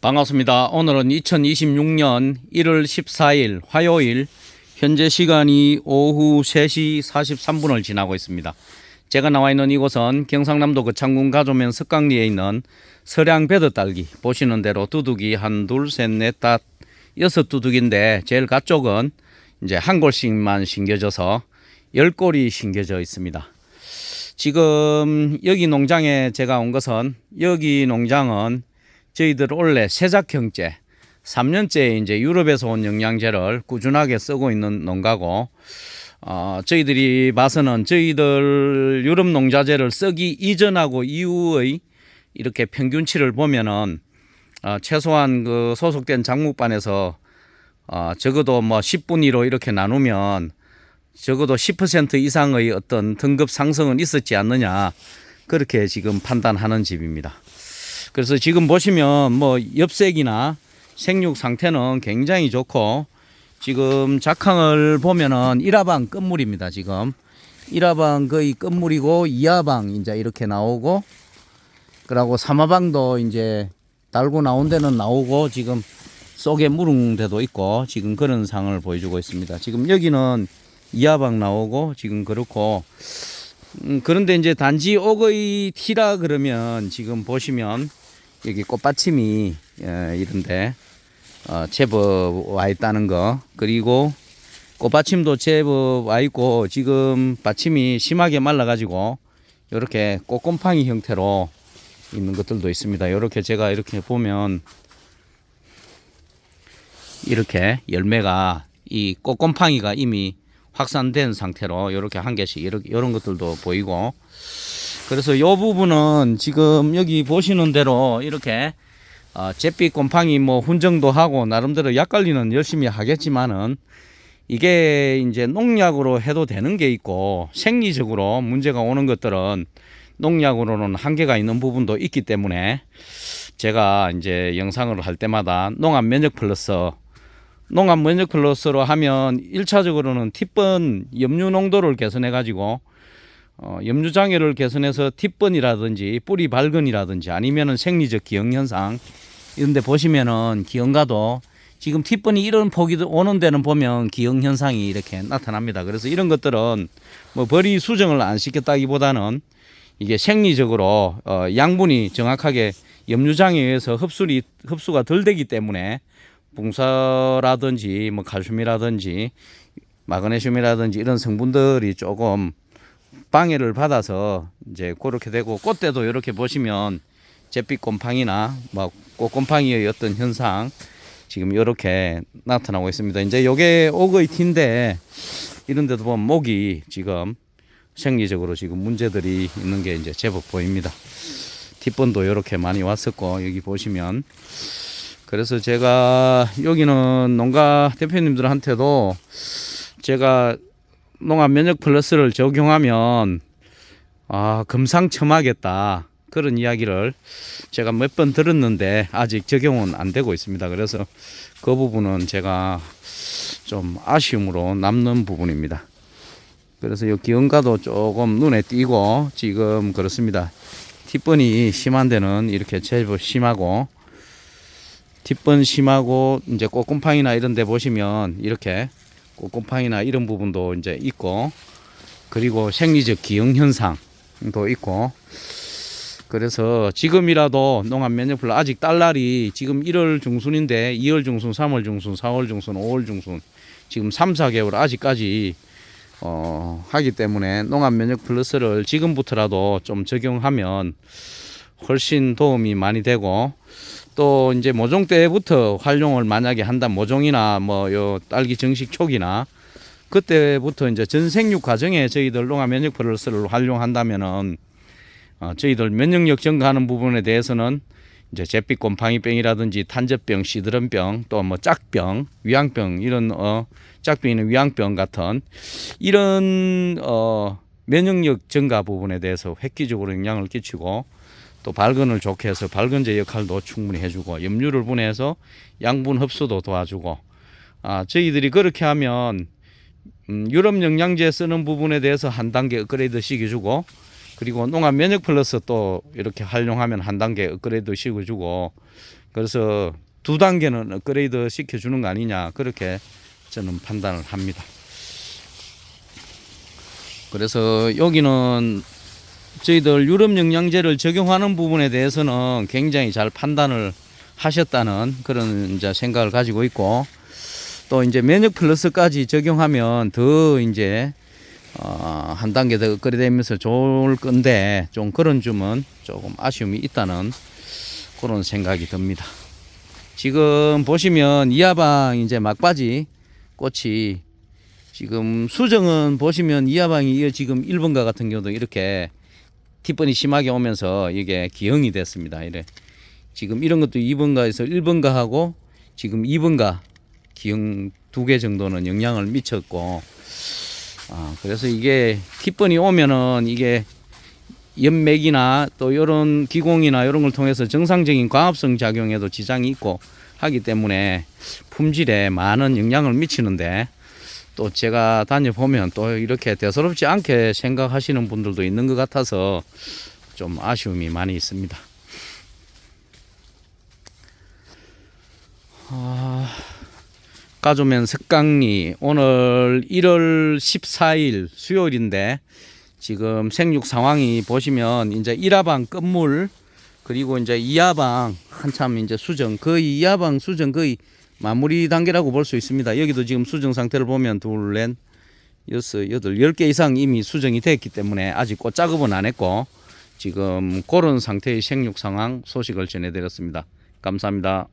반갑습니다. 오늘은 2026년 1월 14일 화요일 현재 시간이 오후 3시 43분을 지나고 있습니다. 제가 나와 있는 이곳은 경상남도 거창군 가조면 석강리에 있는 서량 배드 딸기 보시는 대로 두둑이 한 둘 셋 넷 다 여섯 두둑인데 제일 가쪽은 이제 한 골씩만 심겨져서 열 골이 심겨져 있습니다. 지금 여기 농장에 제가 온 것은 여기 농장은 저희들 원래 세작형제 3년째 이제 유럽에서 온 영양제를 꾸준하게 쓰고 있는 농가고 어, 저희들이 봐서는 저희들 유럽 농자재를 쓰기 이전하고 이후의 이렇게 평균치를 보면은 어, 최소한 그 소속된 장목반에서 어, 적어도 뭐 10분 1로 이렇게 나누면 적어도 10% 이상의 어떤 등급 상승은 있었지 않느냐 그렇게 지금 판단하는 집입니다. 그래서 지금 보시면 뭐 엽색이나 생육 상태는 굉장히 좋고 지금 작황을 보면은 1화방 끝물입니다. 지금 1화방 거의 끝물이고 2화방 이제 이렇게 나오고 그러고 3화방도 이제 달고 나온 데는 나오고 지금 속에 물은 데도 있고 지금 그런 상을 보여주고 있습니다. 지금 여기는 2화방 나오고 지금 그렇고 음, 그런데 이제 단지 옥의 티라 그러면 지금 보시면 여기 꽃받침이 예, 이런데 어, 제법 와 있다는 거 그리고 꽃받침도 제법 와 있고 지금 받침이 심하게 말라 가지고 이렇게 꽃곰팡이 형태로 있는 것들도 있습니다. 이렇게 제가 이렇게 보면 이렇게 열매가 이 꽃곰팡이가 이미 확산된 상태로 이렇게 한 개씩 이런 것들도 보이고 그래서 이 부분은 지금 여기 보시는 대로 이렇게 어, 잿빛 곰팡이 뭐 훈정도 하고 나름대로 약 관리는 열심히 하겠지만은 이게 이제 농약으로 해도 되는 게 있고 생리적으로 문제가 오는 것들은 농약으로는 한계가 있는 부분도 있기 때문에 제가 이제 영상을 할 때마다 농업 면역 플러스 농업 면역 플러스로 하면 일차적으로는 티번 염류 농도를 개선해 가지고 어, 염류 장애를 개선해서 티번이라든지 뿌리 발근이라든지 아니면은 생리적 기형 현상 이런데 보시면은 기형가도 지금 티번이 이런 폭이 오는 데는 보면 기형 현상이 이렇게 나타납니다. 그래서 이런 것들은 뭐 벌이 수정을 안 시켰다기보다는 이게 생리적으로 어, 양분이 정확하게 염류장에 의해서 흡수리 흡수가 덜 되기 때문에 붕사라든지 뭐 칼슘이라든지 마그네슘이라든지 이런 성분들이 조금 방해를 받아서 이제 그렇게 되고 꽃대도 이렇게 보시면 잿빛 곰팡이나 뭐 꽃곰팡이의 어떤 현상 지금 이렇게 나타나고 있습니다. 이제 요게 옥의 티인데 이런 데도 보면 목이 지금 생리적으로 지금 문제들이 있는 게 이제 제법 보입니다. 뒷번도 이렇게 많이 왔었고 여기 보시면 그래서 제가 여기는 농가 대표님들한테도 제가 농업 면역 플러스를 적용하면 아 금상첨화겠다 그런 이야기를 제가 몇 번 들었는데 아직 적용은 안 되고 있습니다. 그래서 그 부분은 제가 좀 아쉬움으로 남는 부분입니다. 그래서 이 기온가도 조금 눈에 띄고 지금 그렇습니다. 뒷번이 심한 데는 이렇게 제법 심하고 뒷번 심하고 이제 꽃곰팡이나 이런 데 보시면 이렇게 꽃곰팡이나 이런 부분도 이제 있고 그리고 생리적 기형 현상도 있고. 그래서 지금이라도 농업 면역플러 아직 달날이 지금 1월 중순인데 2월 중순, 3월 중순, 4월 중순, 5월 중순 지금 3, 4개월 아직까지 어, 하기 때문에 농업 면역 플러스를 지금부터라도 좀 적용하면 훨씬 도움이 많이 되고 또 이제 모종 때부터 활용을 만약에 한다 모종이나 뭐 요 딸기 정식 초기나 그때부터 이제 전생육 과정에 저희들 농업 면역 플러스를 활용한다면은 어, 저희들 면역력 증가하는 부분에 대해서는 이제 잿빛 곰팡이병이라든지 탄저병, 시드름병, 또 뭐 짝병, 위양병 이런 어 짝병이나 위양병 같은 이런 어 면역력 증가 부분에 대해서 획기적으로 영향을 끼치고 또 발근을 좋게 해서 발근제 역할도 충분히 해주고 염류를 분해해서 양분 흡수도 도와주고 아 저희들이 그렇게 하면 음, 유럽 영양제 쓰는 부분에 대해서 한 단계 업그레이드 시켜주고 그리고 농업 면역 플러스 또 이렇게 활용하면 한 단계 업그레이드 시켜주고 그래서 두 단계는 업그레이드 시켜주는 거 아니냐 그렇게 저는 판단을 합니다. 그래서 여기는 저희들 유럽 영양제를 적용하는 부분에 대해서는 굉장히 잘 판단을 하셨다는 그런 이제 생각을 가지고 있고 또 이제 면역 플러스까지 적용하면 더 이제 어, 한 단계 더 업그레이드되면서 좋을 건데 좀 그런 점은 조금 아쉬움이 있다는 그런 생각이 듭니다. 지금 보시면 이하방 이제 막바지 꽃이 지금 수정은 보시면 이하방이 지금 1번가 같은 경우도 이렇게 티번이 심하게 오면서 이게 기형이 됐습니다. 이래 지금 이런 것도 2번가에서 1번가하고 지금 2번가 기형 두 개 정도는 영향을 미쳤고 아, 그래서 이게 티번이 오면은 이게 연맥이나 또 이런 기공이나 이런 걸 통해서 정상적인 광합성 작용에도 지장이 있고 하기 때문에 품질에 많은 영향을 미치는데 또 제가 다녀보면 또 이렇게 대수롭지 않게 생각하시는 분들도 있는 것 같아서 좀 아쉬움이 많이 있습니다. 아, 까조면 석강리 오늘 1월 14일 수요일인데 지금 생육 상황이 보시면 이제 1하방 끝물 그리고 이제 2하방 한참 이제 수정 거의 2하방 수정 거의 마무리 단계라고 볼 수 있습니다. 여기도 지금 수정 상태를 보면 둘, 넷, 여섯, 여덟, 열 개 이상 이미 수정이 됐기 때문에 아직 꽃 작업은 안 했고 지금 그런 상태의 생육 상황 소식을 전해드렸습니다. 감사합니다.